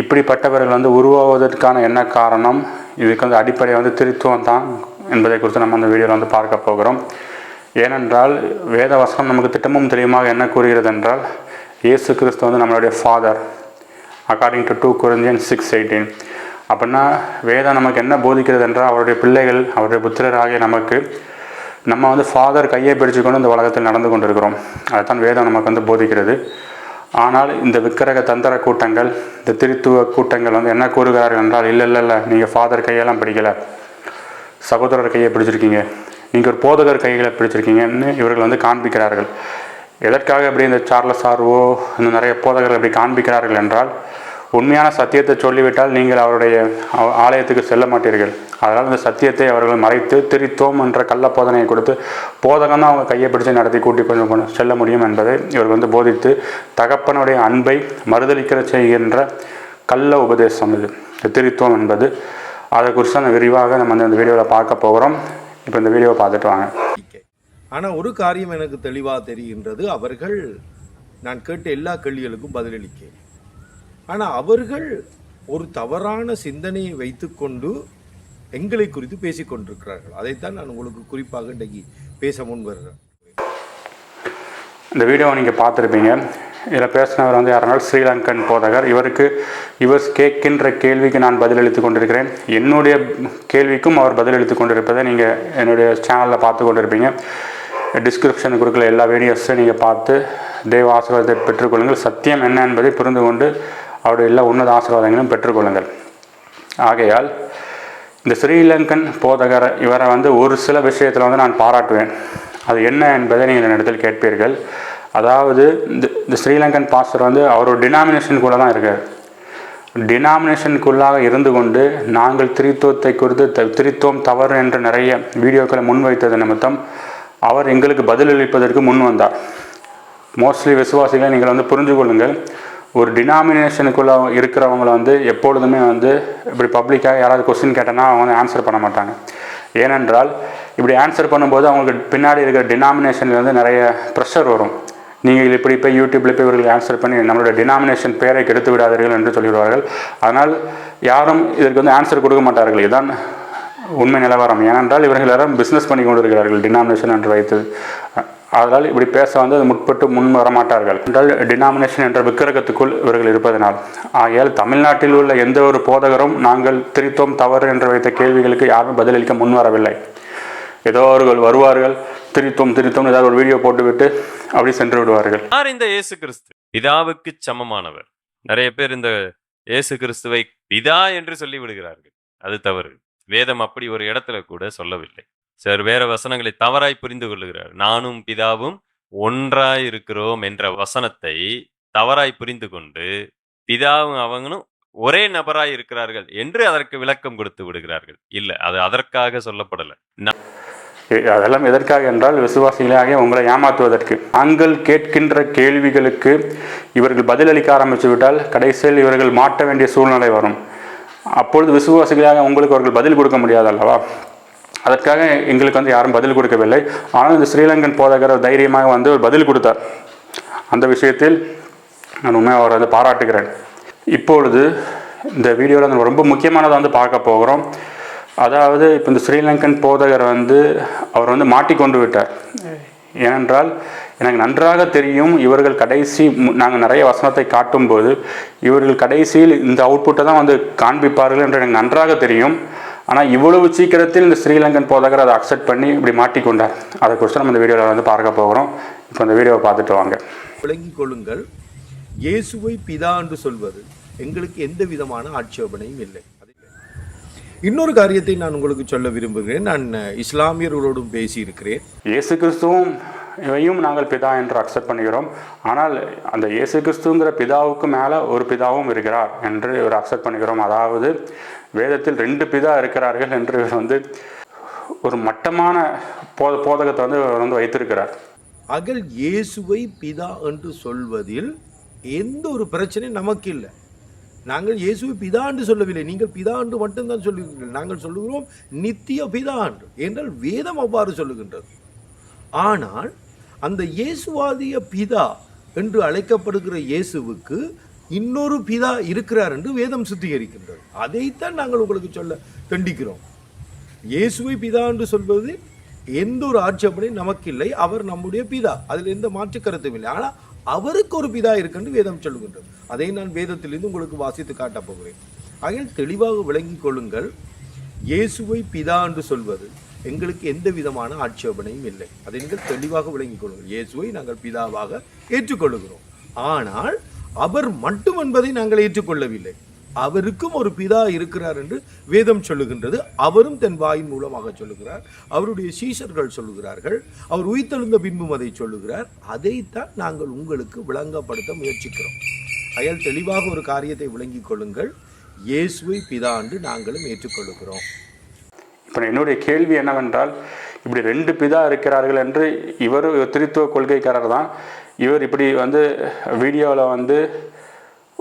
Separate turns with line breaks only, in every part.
இப்படிப்பட்டவர்கள் வந்து உருவாவதற்கான என்ன காரணம்? இதுக்கு வந்து அடிப்படை வந்து திருத்துவம் தான் என்பதை குறித்து நம்ம அந்த வீடியோவில் வந்து பார்க்க போகிறோம். ஏனென்றால் வேத வசனம் நமக்கு திட்டமும் தெளிவாக என்ன கூறுகிறது என்றால் இயேசு கிறிஸ்து வந்து நம்மளுடைய father according to to Corinthian six eighteen அப்படின்னா வேதம் நமக்கு என்ன போதிக்கிறது என்றால் அவருடைய பிள்ளைகள் அவருடைய புத்திரராகிய நமக்கு நம்ம வந்து ஃபாதர் கையை பிடிச்சுக்கொண்டு இந்த உலகத்தில் நடந்து கொண்டிருக்கிறோம். அதுதான் வேதம் நமக்கு வந்து போதிக்கிறது. ஆனால் இந்த விக்கிரக தந்திர கூட்டங்கள் இந்த திருத்துவ கூட்டங்கள் வந்து என்ன கூறுகிறார்கள் என்றால் இல்லை இல்லை இல்லை நீங்கள் ஃபாதர் கையெல்லாம் பிடிக்கலை. சகோதரர் கையை பிடிச்சிருக்கீங்க. நீங்கள் ஒரு போதகர் கைகளை பிடிச்சிருக்கீங்கன்னு இவர்கள் வந்து காண்பிக்கிறார்கள். எதற்காக இப்படி இந்த சார்லஸ் ஆர்வோ இந்த நிறைய போதகர்கள் இப்படி காண்பிக்கிறார்கள் என்றால் உண்மையான சத்தியத்தை சொல்லிவிட்டால் நீங்கள் அவருடைய ஆலயத்துக்கு செல்ல மாட்டீர்கள். அதனால் இந்த சத்தியத்தை அவர்கள் மறைத்து திரித்தோம் என்ற கள்ள போதனையை கொடுத்து போதகம் தான் அவங்க கையை பிடிச்சு நடத்தி கூட்டி கொஞ்சம் செல்ல முடியும் என்பதை இவர்கள் வந்து போதித்து தகப்பனுடைய அன்பை மறுதளிக்கிற செய்கின்ற கள்ள உபதேசம் இது. திரித்தோம் திரித்துவம் என்பது. அதை குறித்து அந்த விரிவாக நம்ம வந்து வீடியோவில் பார்க்க போகிறோம். இப்போ இந்த வீடியோவை பார்த்துட்டு வாங்க.
ஆனால் ஒரு காரியம் எனக்கு தெளிவாக தெரிகின்றது. அவர்கள் நான் கேட்ட எல்லா கேள்விகளுக்கும் பதிலளிக்கிறேன். ஆனால் அவர்கள் ஒரு தவறான சிந்தனையை வைத்துக்கொண்டு எங்களை குறித்து பேசிக் கொண்டிருக்கிறார்கள். அதைத்தான் நான் உங்களுக்கு குறிப்பாக இன்றைக்கு பேச முன் வருகிறேன்.
இந்த வீடியோவை நீங்கள் பார்த்துருப்பீங்க. இதில் பேசினவர் வந்து யாருனால் ஸ்ரீலங்கன் போதகர். இவருக்கு இவர் கேட்கின்ற கேள்விக்கு நான் பதிலளித்து கொண்டிருக்கிறேன். என்னுடைய கேள்விக்கும் அவர் பதிலளித்து கொண்டிருப்பதை நீங்கள் என்னுடைய சேனலில் பார்த்து கொண்டிருப்பீங்க. டிஸ்கிரிப்ஷன் கொடுக்குற எல்லா வீடியோஸையும் நீங்கள் பார்த்து தெய்வ ஆசீர்வாதத்தை பெற்றுக்கொள்ளுங்கள். சத்தியம் என்ன என்பதை புரிந்து கொண்டு அவருடைய எல்லா உன்னத ஆசீர்வாதங்களும் பெற்றுக்கொள்ளுங்கள். ஆகையால் இந்த ஸ்ரீலங்கன் போதகர் இவரை வந்து ஒரு சில விஷயத்தில் வந்து நான் பாராட்டுவேன். அது என்ன என்பதை நீங்கள் என்னிடத்தில் கேட்பீர்கள். அதாவது இந்த இந்த ஸ்ரீலங்கன் பாஸ்டர் வந்து அவர் ஒரு டினாமினேஷனுக்குள்ளே தான் இருக்கார். டினாமினேஷனுக்குள்ளாக இருந்து கொண்டு நாங்கள் திரித்துவத்தை குறித்து த- திரித்துவம் தவறு என்று நிறைய வீடியோக்களை முன்வைத்தது நிமித்தம் அவர் எங்களுக்கு பதிலளிப்பதற்கு முன் வந்தார். மோஸ்ட்லி விசுவாசிகளை நீங்கள் வந்து புரிஞ்சு கொள்ளுங்கள் ஒரு டினாமினேஷனுக்குள்ளே இருக்கிறவங்கள வந்து எப்பொழுதுமே வந்து இப்படி பப்ளிக்காக யாராவது கொஸ்டின் கேட்டனா அவங்க வந்து ஆன்சர் பண்ண மாட்டாங்க. ஏனென்றால் இப்படி ஆன்சர் பண்ணும்போது அவங்களுக்கு பின்னாடி இருக்கிற டினாமினேஷனில் வந்து நிறைய ப்ரெஷர் வரும். நீங்கள் இப்படி போய் யூடியூப்பில் போய் இவர்களுக்கு ஆன்சர் பண்ணி நம்மளோட டினாமினேஷன் பேரை கெடுத்து விடாதீர்கள் என்று சொல்லிவிடுவார்கள். அதனால் யாரும் இதற்கு வந்து ஆன்சர் கொடுக்க மாட்டார்கள். இதுதான் உண்மை நிலவரம். ஏனென்றால் இவர்கள் எல்லாரும் பிஸ்னஸ் பண்ணி கொண்டிருக்கிறார்கள் டினாமினேஷன் என்று வைத்து. அதனால் இப்படி பேச வந்து அது முற்பட்டு முன் வர மாட்டார்கள் என்றால் டினாமினேஷன் என்ற விக்கிரகத்துக்குள் இவர்கள் இருப்பதனால். ஆகையால் தமிழ்நாட்டில் உள்ள எந்த ஒரு போதகரும் நாங்கள் திரித்தோம் தவறு என்று வைத்த கேள்விகளுக்கு யாரும் பதிலளிக்க முன்வரவில்லை ஏதோ அவர்கள் வருவார்கள் திரித்தோம் திரித்தோம் ஏதாவது ஒரு வீடியோ போட்டுவிட்டு அப்படி சென்று விடுவார்கள்.
யார் இந்த இயேசு கிறிஸ்து பிதாவுக்கு சமமானவர். நிறைய பேர் இந்த இயேசு கிறிஸ்துவை பிதா என்று சொல்லி விடுகிறார்கள் அது தவறு. வேதம் அப்படி ஒரு இடத்துல கூட சொல்லவில்லை. சார் வேற வசனங்களை தவறாய் புரிந்து கொள்ளுகிறார். நானும் பிதாவும் ஒன்றாய் இருக்கிறோம் என்ற வசனத்தை தவறாய் புரிந்து கொண்டு பிதாவும் அவங்களும் ஒரே நபராய் இருக்கிறார்கள் என்று அதற்கு விளக்கம் கொடுத்து விடுகிறார்கள். இல்ல அது அதற்காக சொல்லப்படலை.
அதெல்லாம் எதற்காக என்றால் விசுவாசிகளாக உங்களை ஏமாற்றுவதற்கு. நாங்கள் கேட்கின்ற கேள்விகளுக்கு இவர்கள் பதிலளிக்க ஆரம்பித்து விட்டால் கடைசியில் இவர்கள் மாட்ட வேண்டிய சூழ்நிலை வரும். அப்பொழுது விசுவாசிகளாக உங்களுக்கு அவர்கள் பதில் கொடுக்க முடியாது அல்லவா அதற்காக எங்களுக்கு வந்து யாரும் பதில் கொடுக்கவில்லை. ஆனால் இந்த ஸ்ரீலங்கன் போதகர் தைரியமாக வந்து ஒரு பதில் கொடுத்தார். அந்த விஷயத்தில் நான் உண்மையாக அவரை வந்து பாராட்டுகிறேன். இப்பொழுது இந்த வீடியோவில் நம்ம ரொம்ப முக்கியமானதை வந்து பார்க்க போகிறோம். அதாவது இப்போ இந்த ஸ்ரீலங்கன் போதகர் வந்து அவர் வந்து மாட்டிக்கொண்டு விட்டார். ஏனென்றால் எனக்கு நன்றாக தெரியும் இவர்கள் கடைசி நாங்கள் நிறைய வசனத்தை காட்டும்போது இவர்கள் கடைசியில் இந்த அவுட்புட்டை தான் வந்து காண்பிப்பார்கள் என்று எனக்கு நன்றாக தெரியும். ஆனால் இவ்வளவு சீக்கிரத்தில் இந்த ஸ்ரீலங்கன் போதகர் அதை அக்செப்ட் பண்ணி இப்படி மாட்டிக்கொண்டார். அதை குறித்து நம்ம இந்த வீடியோவில் வந்து பார்க்க போகிறோம். இப்போ இந்த வீடியோவை பார்த்துட்டு வாங்க.
விளங்கிக் கொள்ளுங்கள். இயேசுவை பிதா என்று சொல்வது எங்களுக்கு எந்த விதமான ஆட்சேபனையும் இல்லை. இன்னொரு காரியத்தை நான் உங்களுக்கு சொல்ல விரும்புகிறேன். நான் இஸ்லாமியர்களோடும் பேசியிருக்கிறேன்.
இயேசு கிறிஸ்துவும் இவையும் நாங்கள் பிதா என்று அக்செப்ட் பண்ணுகிறோம். ஆனால் அந்த இயேசு கிறிஸ்துங்கிற பிதாவுக்கு மேலே ஒரு பிதாவும் இருக்கிறார் என்று இவர் அக்செப்ட் பண்ணுகிறோம். அதாவது வேதத்தில் ரெண்டு பிதா இருக்கிறார்கள் என்று இவர் வந்து ஒரு மட்டமான போத போதகத்தை வந்து இவர் வந்து வைத்திருக்கிறார்.
அகல் இயேசுவை பிதா என்று சொல்வதில் எந்த ஒரு பிரச்சனையும் நமக்கு இல்லை. நாங்கள் இயேசுவை பிதா என்று சொல்லவில்லை. நீங்கள் பிதா என்று மட்டும்தான் சொல்லுகிறீர்கள். நாங்கள் சொல்லுகிறோம் நித்திய பிதா என்று. என்றால் வேதம் அவ்வாறு சொல்லுகின்றது. ஆனால் அந்த இயேசுவாதிய பிதா என்று அழைக்கப்படுகிற இயேசுவுக்கு இன்னொரு பிதா இருக்கிறார் என்று வேதம் சுத்திகரிக்கின்றது. அதைத்தான் நாங்கள் உங்களுக்கு சொல்ல தண்டிக்கிறோம் இயேசுவை பிதா என்று சொல்வது எந்த ஒரு ஆட்சேபனையும் நமக்கு இல்லை அவர் நம்முடைய பிதா. அதில் எந்த மாற்று கருத்தும் இல்லை. ஆனால் அவருக்கு ஒரு பிதா இருக்குன்னு வேதம் சொல்லுகின்றது. அதை நான் வேதத்திலிருந்து உங்களுக்கு வாசித்து காட்டப் போகிறேன். ஆகிய தெளிவாக விளங்கிக் கொள்ளுங்கள். இயேசுவை பிதா என்று சொல்வது எங்களுக்கு எந்த விதமான ஆட்சேபனையும் இல்லை. அதை நீங்கள் தெளிவாக விளங்கிக் கொள்ளுங்கள். இயேசுவை நாங்கள் பிதாவாக ஏற்றுக்கொள்ளுகிறோம். ஆனால் அவர் மட்டும் என்பதை நாங்கள் ஏற்றுக்கொள்ளவில்லை. அவருக்கும் ஒரு பிதா இருக்கிறார் என்று வேதம் சொல்லுகின்றது. அவரும் தன் வாயின் மூலமாக சொல்லுகிறார். அவருடைய சீஷர்கள் சொல்லுகிறார்கள். அவர் உயிர்த்தெழுந்த பின்பும் அதை சொல்லுகிறார். அதைத்தான் நாங்கள் உங்களுக்கு விளங்கப்படுத்த முயற்சிக்கிறோம். அயல் தெளிவாக ஒரு காரியத்தை விளங்கிக் கொள்ளுங்கள். இயேசுவை பிதா என்று நாங்களும் ஏற்றுக்கொள்ளுகிறோம்.
இப்போ என்னுடைய கேள்வி என்னவென்றால் இப்படி ரெண்டு பிதா இருக்கிறார்கள் என்று இவர் திருத்துவ கொள்கைக்காரர் தான். இவர் இப்படி வந்து வீடியோவில் வந்து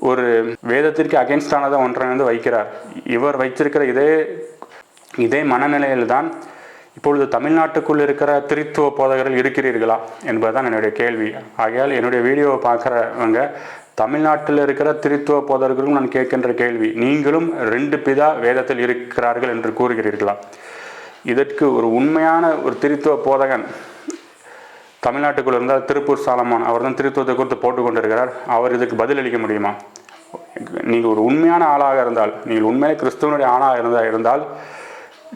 ஒரு வேதத்திற்கு அகேன்ஸ்டானதை ஒன்றை வந்து வைக்கிறார். இவர் வைத்திருக்கிற இதே இதே மனநிலையில் தான் இப்பொழுது தமிழ்நாட்டுக்குள் இருக்கிற திருத்துவ போதகர்கள் இருக்கிறீர்களா என்பதுதான் என்னுடைய கேள்வி. ஆகையால் என்னுடைய வீடியோவை பார்க்குறவங்க தமிழ்நாட்டில் இருக்கிற திருத்துவ போதகர்களும் நான் கேட்கின்ற கேள்வி நீங்களும் ரெண்டு பிதா வேதத்தில் இருக்கிறார்கள் என்று கூறுகிறீர்களா? இதற்கு ஒரு உண்மையான ஒரு திருத்துவ போதகன் தமிழ்நாட்டுக்குள் இருந்தால் திருப்பூர் சாலமான் அவர் தான் திருத்துவத்தை குறித்து போட்டுக்கொண்டிருக்கிறார் அவர் இதுக்கு பதிலளிக்க முடியுமா? நீங்கள் ஒரு உண்மையான ஆளாக இருந்தால் நீங்கள் உண்மையிலே கிறிஸ்துவனுடைய ஆணாக இருந்தால் இருந்தால்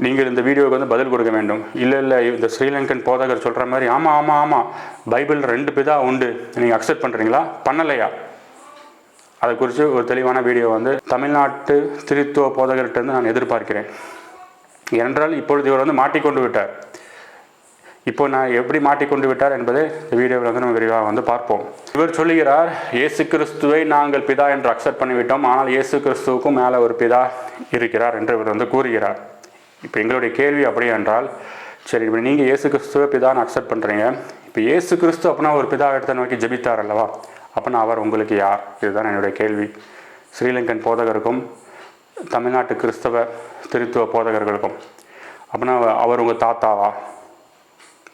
நீங்கள் இந்த வீடியோவுக்கு வந்து பதில் கொடுக்க வேண்டும். இல்லை இல்லை இந்த ஸ்ரீலங்கன் போதகர் சொல்கிற மாதிரி ஆமாம் ஆமாம் ஆமாம் பைபிள் ரெண்டு பிதா உண்டு நீங்கள் அக்செப்ட் பண்ணுறீங்களா பண்ணலையா? அதை குறித்து ஒரு தெளிவான வீடியோ வந்து தமிழ்நாட்டு திருத்துவ போதகர்கிட்டருந்து நான் எதிர்பார்க்கிறேன். என்றால் இப்பொழுது இவர் வந்து மாட்டிக்கொண்டு விட்டார். இப்போ நான் எப்படி மாட்டிக்கொண்டு விட்டார் என்பதை இந்த வீடியோவில் வந்து நம்ம விரிவாக வந்து பார்ப்போம். இவர் சொல்லுகிறார் இயேசு கிறிஸ்துவை நாங்கள் பிதா என்று அக்செப்ட் பண்ணிவிட்டோம். ஆனால் இயேசு கிறிஸ்துவுக்கும் மேலே ஒரு பிதா இருக்கிறார் என்று இவர் வந்து கூறுகிறார். இப்போ எங்களுடைய கேள்வி அப்படி என்றால் சரி இப்போ நீங்கள் இயேசு கிறிஸ்துவை பிதான்னு அக்செப்ட் பண்ணுறீங்க இப்போ இயேசு கிறிஸ்து அப்படின்னா ஒரு பிதா இடத்தை நோக்கி ஜெபித்தார் அல்லவா? அப்படின்னா அவர் உங்களுக்கு யார்? இதுதான் என்னுடைய கேள்வி. ஸ்ரீலங்கன் போதகருக்கும் தமிழ்நாட்டு கிறிஸ்தவ திருத்துவ போதகர்களுக்கும். அப்படின்னா அவர் உங்கள் தாத்தாவா?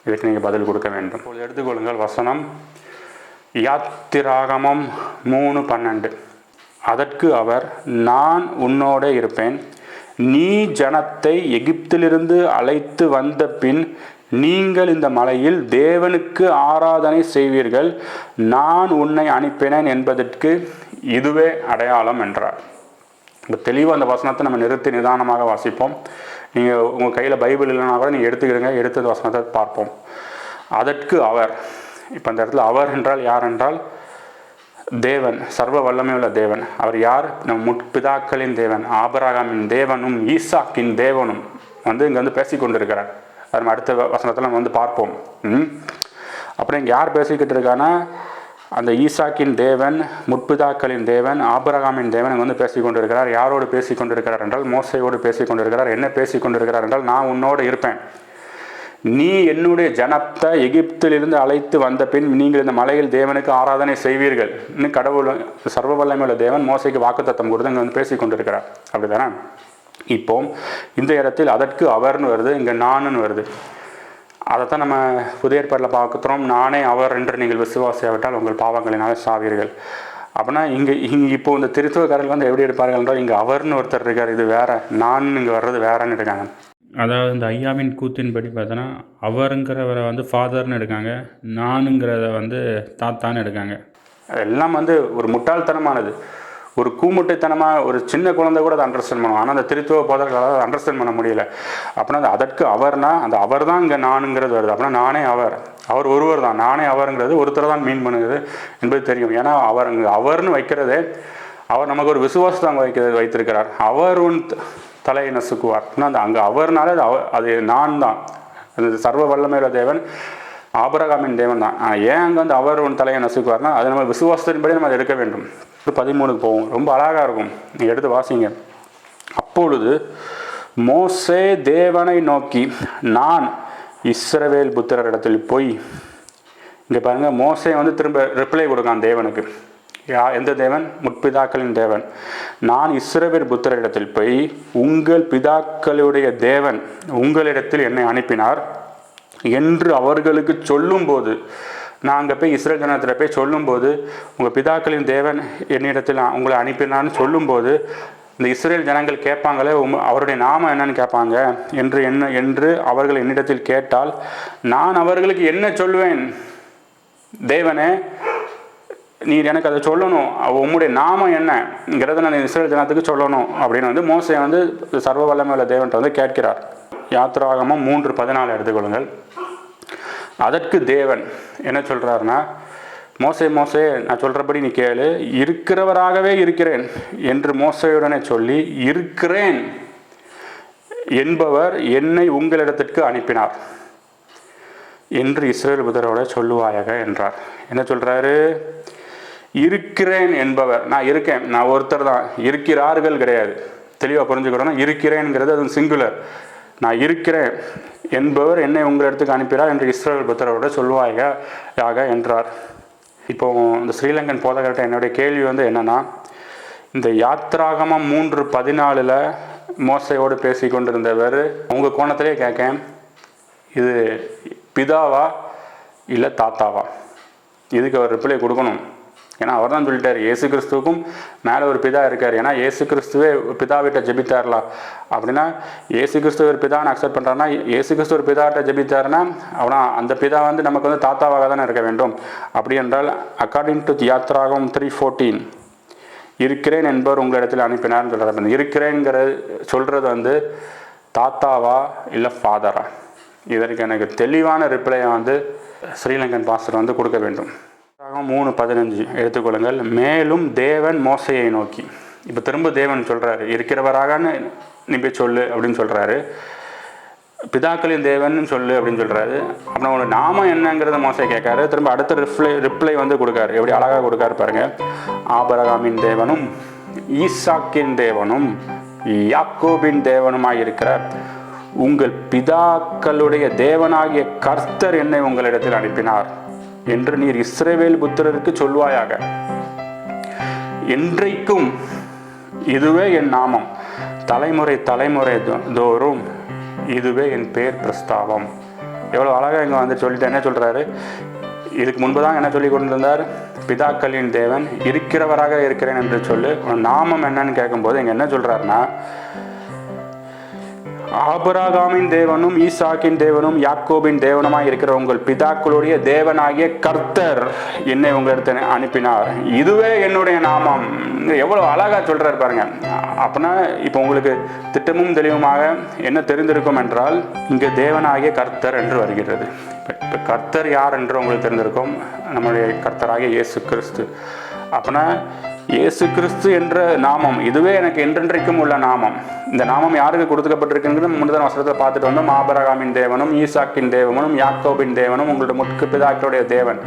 இதுக்கு நீங்கள் பதில் கொடுக்க வேண்டும். இப்போது எடுத்துக்கொள்ளுங்கள் வசனம். யாத்திராகமம் மூணு பன்னெண்டு. அதற்கு அவர் நான் உன்னோட இருப்பேன். நீ ஜனத்தை எகிப்திலிருந்து அழைத்து வந்த பின் நீங்கள் இந்த மலையில் தேவனுக்கு ஆராதனை செய்வீர்கள். நான் உன்னை அனுப்பினேன் என்பதற்கு இதுவே அடையாளம் என்றார். இப்போ தெளிவாக அந்த வசனத்தை நம்ம நிறுத்தி நிதானமாக வாசிப்போம். நீங்கள் உங்கள் கையில் பைபிள் இல்லைனா கூட நீங்கள் எடுத்துக்கிறீங்க எடுத்து அந்த வசனத்தை பார்ப்போம். அதற்கு அவர் இப்போ அந்த இடத்துல அவர் என்றால் யார் என்றால்? தேவன் சர்வ வல்லமையுள்ள தேவன். அவர் யார்? நம் முற்பிதாக்களின் தேவன் ஆபராகாமின் தேவனும் ஈசாக்கின் தேவனும் வந்து இங்கே வந்து பேசி கொண்டிருக்கிறார் அது நம்ம அடுத்த வசனத்தில் நம்ம வந்து பார்ப்போம். ம். அப்புறம் இங்கே யார் பேசிக்கிட்டு இருக்கான்னா அந்த ஈசாக்கின் தேவன் முற்பிதாக்களின் தேவன் ஆபரகாமின் தேவன் இங்கே வந்து பேசி கொண்டிருக்கிறார் யாரோடு பேசி கொண்டிருக்கிறார் என்றால் மோசையோடு பேசி கொண்டிருக்கிறார் என்ன பேசி கொண்டிருக்கிறார் என்றால் நான் உன்னோடு இருப்பேன். நீ என்னுடைய ஜனத்தை எகிப்திலிருந்து அழைத்து வந்த பின் நீங்கள் இந்த மலையில் தேவனுக்கு ஆராதனை செய்வீர்கள். இன்னும் கடவுள் சர்வ வல்லமையுள்ள தேவன் மோசைக்கு வாக்குத்தத்தம் கொடுத்து இங்கே வந்து பேசி கொண்டிருக்கிறார் அப்படிதானே? இப்போ இந்த இடத்தில் அதற்கு அவர்னு வருது இங்கே நானுன்னு வருது. அதைத்தான் நம்ம புதிய ஏற்பாட்டில் பார்க்குறோம். நானே அவர் என்று நீங்கள் விசுவாசியாவிட்டால் உங்கள் பாவங்களினால சாவீர்கள். அப்படின்னா இங்கே இங்கே இப்போ இந்த திருத்துவக்காரர்கள் வந்து எப்படி எடுப்பார்கள் என்றால் இங்கே அவர்னு ஒருத்தர் இருக்கார். இது வேற நான் இங்கே வர்றது வேறன்னு இருக்காங்க. அதாவது இந்த ஐயாவின் கூத்தின்படி பார்த்தோன்னா அவருங்கிறவரை வந்து ஃபாதர்னு எடுக்காங்க நானுங்கிறத வந்து தாத்தான்னு எடுக்காங்க. எல்லாம் வந்து ஒரு முட்டாள்தனமானது. ஒரு கூமுட்டைத்தனமாக ஒரு சின்ன குழந்தை கூட அதை அண்டர்ஸ்டாண்ட் பண்ணுவோம் ஆனால் அந்த திருத்துவ போதர்களால் அதை அண்டர்ஸ்டாண்ட் பண்ண முடியல. அப்படின்னா அந்த அதற்கு அவர்னா அந்த அவர் தான் இங்கே நானுங்கிறது வருது. அப்படின்னா நானே அவர். அவர் ஒருவர் தான் நானே அவருங்கிறது ஒருத்தர் தான் மீன் பண்ணுகிறது என்பது தெரியும். ஏன்னா அவர் அவர்னு வைக்கிறதே அவர் நமக்கு ஒரு விசுவாசத்தை அங்கே வைக்கிறது வைத்திருக்கிறார். அவர் உன் தலையை நசுக்குவார். அப்படின்னா அந்த அங்கே அவர்னாலே அது அவ அது நான் தான் அது சர்வ வல்லமையுள்ள தேவன் ஆபரகாமின் தேவன் தான் ஏன் அங்கே வந்து அவர் உன் தலையை நசுக்குவார்னா அது நம்ம விசுவாசத்தின்படி நம்ம அதை எடுக்க வேண்டும். பதிமூணுக்கு போவோம். ரொம்ப அழகாக இருக்கும். நீங்கள் எடுத்து வாசிங்க. அப்பொழுது மோசே தேவனை நோக்கி நான் இஸ்ரவேல் புத்திரரிடத்தில் போய் இங்கே பாருங்க மோசே வந்து திரும்ப ரிப்ளை கொடுக்கான் தேவனுக்கு. யா எந்த தேவன்? முற்பிதாக்களின் தேவன். நான் இஸ்ரவேல் புத்திரரிடத்தில் போய் உங்கள் பிதாக்களுடைய தேவன் உங்களிடத்தில் என்னை அனுப்பினார் என்று அவர்களுக்கு சொல்லும்போது நான் அங்கே போய் இஸ்ரேல் ஜனத்தில் போய் சொல்லும்போது உங்கள் பிதாக்களின் தேவன் என்னிடத்தில் உங்களை அனுப்பினான்னு சொல்லும்போது இந்த இஸ்ரேல் ஜனங்கள் கேட்பாங்களே உம் அவருடைய நாமம் என்னன்னு கேட்பாங்க. என்று என்ன என்று அவர்கள் என்னிடத்தில் கேட்டால் நான் அவர்களுக்கு என்ன சொல்வேன் தேவனே நீர் எனக்கு அதை சொல்லணும். உம்முடைய நாமம் என்னங்கிறத நான் இஸ்ரேல் ஜனத்துக்கு சொல்லணும். அப்படின்னு வந்து மோசை வந்து சர்வ வல்லமையுள்ள தேவன்கிட்ட வந்து கேட்கிறார். யாத்திராகமும் மூன்று பதினாலு எடுத்துக்கொள்ளுங்கள். அதற்கு தேவன் என்ன சொல்கிறாருன்னா மோசே மோசே நான் சொல்கிறபடி நீ கேளு இருக்கிறவராகவே இருக்கிறேன் என்று மோசையுடனே சொல்லி இருக்கிறேன் என்பவர் என்னை உங்களிடத்திற்கு அனுப்பினார் என்று இஸ்ரேல் புதரோட சொல்லுவாயாக என்றார். என்ன சொல்கிறாரு இருக்கிறேன் என்பவர் நான் இருக்கேன் நான் ஒருத்தர் தான் இருக்கிறார்கள் கிடையாது. தெளிவாக புரிஞ்சுக்கிறோன்னா இருக்கிறேன்ங்கிறது அது சிங்குலர் நான் இருக்கிறேன் என்பவர் என்னை உங்களிடத்துக்கு அனுப்பினார் என்று இஸ்ரேல் புத்தரோட சொல்லுவாயாக யாக என்றார். இப்போ இந்த ஸ்ரீலங்கன் போதகர்கிட்ட என்னுடைய கேள்வி வந்து என்னன்னா இந்த யாத்ராகமம் மூன்று பதினாலில் மோசையோடு பேசி கொண்டிருந்தவர் உங்கள் கோணத்திலே கேட்கேன் இது பிதாவா இல்லை தாத்தாவா? இதுக்கு அவர் ரிப்ளை கொடுக்கணும். ஏன்னா அவர் தான் சொல்லிட்டார் இயேசு கிறிஸ்துவுக்கும் மேலே ஒரு பிதா இருக்கார். ஏன்னா ஏசு கிறிஸ்துவே பிதாவிட்ட ஜெபித்தார்லா? அப்படின்னா ஏசு கிறிஸ்துவ ஒரு பிதான்னு அக்செப்ட் பண்ணுறாருன்னா ஏசு கிறிஸ்து ஒரு பிதாவிட்ட ஜெபித்தாருன்னா அவனா அந்த பிதா வந்து நமக்கு வந்து தாத்தாவாக தானே இருக்க வேண்டும். அப்படி என்றால் அக்கார்டிங் டு யாத்ராகம் த்ரீ ஃபோர்டீன் இருக்கிறேன் என்பவர் உங்களிடத்தில் அனுப்பினார்னு சொல்கிறார் இருக்கிறேங்கிற சொல்கிறது வந்து தாத்தாவா இல்லை ஃபாதரா இதற்கு எனக்கு தெளிவான ரிப்ளையை வந்து ஸ்ரீலங்கன் பாஸ்டர் வந்து கொடுக்க வேண்டும். மூணு பதினஞ்சு எடுத்துக்கொள்ளுங்கள். மேலும் தேவன் மோசையை நோக்கி. இப்போ திரும்ப தேவன் சொல்கிறாரு இருக்கிறவராகன்னு நீ போய் சொல்லு அப்படின்னு சொல்கிறாரு பிதாக்களின் தேவன் சொல்லு அப்படின்னு சொல்கிறாரு அப்புறம் உனக்கு நாமம் என்னங்கிறத மோசை கேட்காரு. திரும்ப அடுத்த ரிப்ளை ரிப்ளை வந்து கொடுக்காரு. எப்படி அழகாக கொடுக்காரு பாருங்க. ஆபரகாமின் தேவனும் ஈசாக்கின் தேவனும் யாக்கோபின் தேவனுமாய் இருக்கிற உங்கள் பிதாக்களுடைய தேவனாகிய கர்த்தர் என்னை உங்களிடத்தில் அனுப்பினார். என்று நீர் இஸ்ரேவேல் புத்திரருக்கு சொல்வாயாக. என்றைக்கும் இதுவே என் நாமம். தலைமுறை தலைமுறை தோறும் இதுவே என் பெயர் பிரஸ்தாபம் எவ்வளோ அழகாக இங்கே வந்து சொல்லிட்டு என்ன சொல்கிறாரு இதுக்கு முன்பு தான் என்ன சொல்லி கொண்டிருந்தார்? பிதாக்களின் தேவன் இருக்கிறவராக இருக்கிறேன் என்று சொல்லு நாமம் என்னன்னு கேட்கும்போது இங்கே என்ன சொல்கிறாருன்னா ஆபராகாமின் தேவனும் ஈசாக்கின் தேவனும் யாக்கோபின் தேவனுமாய் இருக்கிற உங்கள் பிதாக்களுடைய தேவனாகிய கர்த்தர் என்னை உங்களிடத்தில் அனுப்பினார். இதுவே என்னுடைய நாமம். எவ்வளோ அழகாக சொல்கிறார் பாருங்க. அப்படின்னா இப்போ உங்களுக்கு திட்டமும் தெளிவுமாக என்ன தெரிந்திருக்கும் என்றால் இங்கே தேவனாகிய கர்த்தர் என்று வருகிறது. இப்போ கர்த்தர் யார் என்று உங்களுக்கு தெரிந்திருக்கும்? நம்முடைய கர்த்தராகிய இயேசு கிறிஸ்து. அப்படின்னா இயேசு கிறிஸ்து என்ற நாமம். இதுவே எனக்கு என்றென்றைக்கும் உள்ள நாமம். இந்த நாமம் யாருக்கு கொடுத்துக்கப்பட்டிருக்குங்கிறது முன்னதான் வசனத்தை பார்த்துட்டு வந்தோம். ஆபரகாமின் தேவனும் ஈசாக்கின் தேவனும் யாக்கோபின் தேவனும் உங்களோட முற்கு பிதாக்களுடைய தேவன்.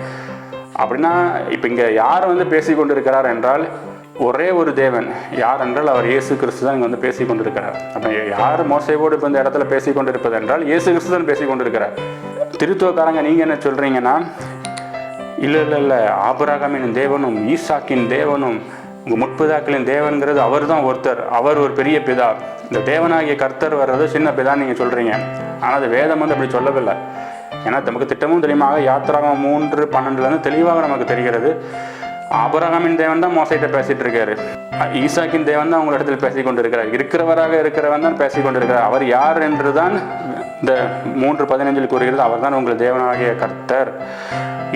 அப்படின்னா இப்போ இங்கே யார் வந்து பேசி கொண்டிருக்கிறார் என்றால் ஒரே ஒரு தேவன். யார் என்றால் அவர் இயேசு கிறிஸ்து தான் இங்கே வந்து பேசி கொண்டிருக்கிறார். அப்போ யார் மோசையோடு இப்போ இந்த இடத்துல பேசி கொண்டிருப்பது என்றால் இயேசு கிறிஸ்து தான் பேசி கொண்டிருக்கிறார். திருத்துவக்காரங்க நீங்கள் என்ன சொல்கிறீங்கன்னா இல்லை இல்லை இல்லை. ஆபராகாமின் தேவனும் ஈசாக்கின் தேவனும் உங்கள் முற்பிதாக்களின் தேவன்கிறது அவர் தான் ஒருத்தர். அவர் ஒரு பெரிய பிதா. இந்த தேவனாகிய கர்த்தர் வர்றது சின்ன பிதான்னு நீங்கள் சொல்கிறீங்க ஆனால் அது வேதம் வந்து அப்படி சொல்லவில்லை. ஏன்னா நமக்கு திட்டமும் தெரியுமாக யாத்திராகம் மூன்று பன்னெண்டுலேருந்து தெளிவாக நமக்கு தெரிகிறது. ஆபரகாமின் தேவன் தான் மோசையிட்ட பேசிட்டு இருக்காரு. ஈசாக்கின் தேவன் தான் உங்கள் இடத்துல பேசி கொண்டிருக்கிறார் இருக்கிறவராக இருக்கிறவன் தான் பேசி கொண்டிருக்கிறார் அவர் யார் என்று தான் இந்த மூன்று பதினைஞ்சில் கூறுகிறது அவர் தான் உங்கள் தேவனாகிய கர்த்தர்.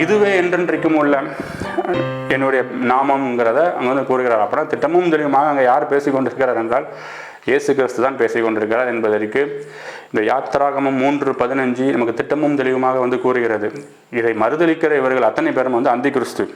இதுவே என்றென்றைக்கும் உள்ள என்னுடைய நாமம்ங்கிறத அங்கே வந்து கூறுகிறார். அப்படின்னா திட்டமும் தெளிவுமாக அங்கே யார் பேசிக்கொண்டிருக்கிறார் என்றால் இயேசு கிறிஸ்து தான் பேசிக்கொண்டிருக்கிறார் என்பதற்கு இந்த யாத்திராகமம் மூன்று பதினஞ்சு நமக்கு திட்டமும் தெளிவுமாக வந்து கூறுகிறது. இதை மறுதளிக்கிற இவர்கள் அத்தனை பேரும் வந்து அந்தி கிறிஸ்து